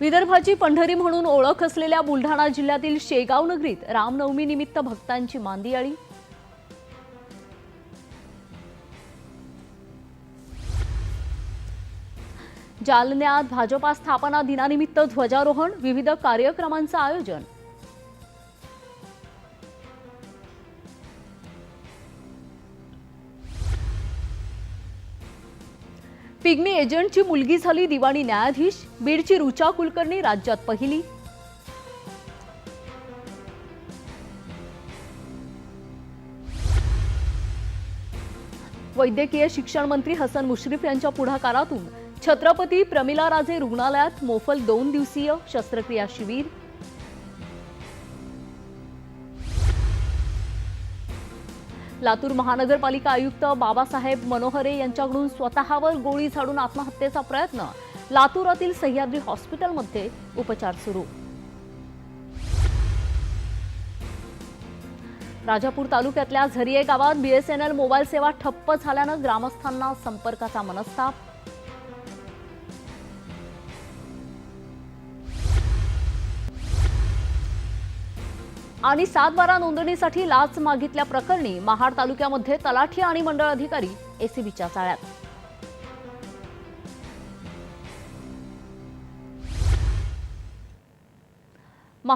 विदर्भाची पंढरी म्हणून ओळख असलेल्या बुलढाणा जिल्ह्यातील शेगाव नगरीत रामनवमी निमित्त भक्तांची मांदियाळी जालन्यात भाजपा स्थापना दिनानिमित्त ध्वजारोहण विविध कार्यक्रमांचं आयोजन. पिग्मी एजंटची मुलगी झाली दिवाणी न्यायाधीश बीडची रुचा कुलकर्णी राज्यात पहिली. वैद्यकीय शिक्षण मंत्री हसन मुश्रीफ यांच्या पुढाकारातून छत्रपती प्रमिला राजे रुग्णालयात मोफल दोन दिवसीय शस्त्रक्रिया शिबिर. लातूर महानगरपालिका आयुक्त बाबासाहेब मनोहरे यांच्याकडून स्वतःवर गोळी झाडून आत्महत्येचा प्रयत्न. लातूरातील सह्याद्री हॉस्पिटलमध्ये उपचार सुरू. राजापूर तालुक्यातल्या झरिये गावात बीएसएनएल मोबाईल सेवा ठप्प झाल्यानं ग्रामस्थांना संपर्काचा मनस्ताप. आणि सात बारा नोंदणीसाठी लाच मागितल्या प्रकरणी महाड तालुक्यामध्ये तलाठी आणि मंडळ अधिकारी एसीबीच्या चाळ्यात. महा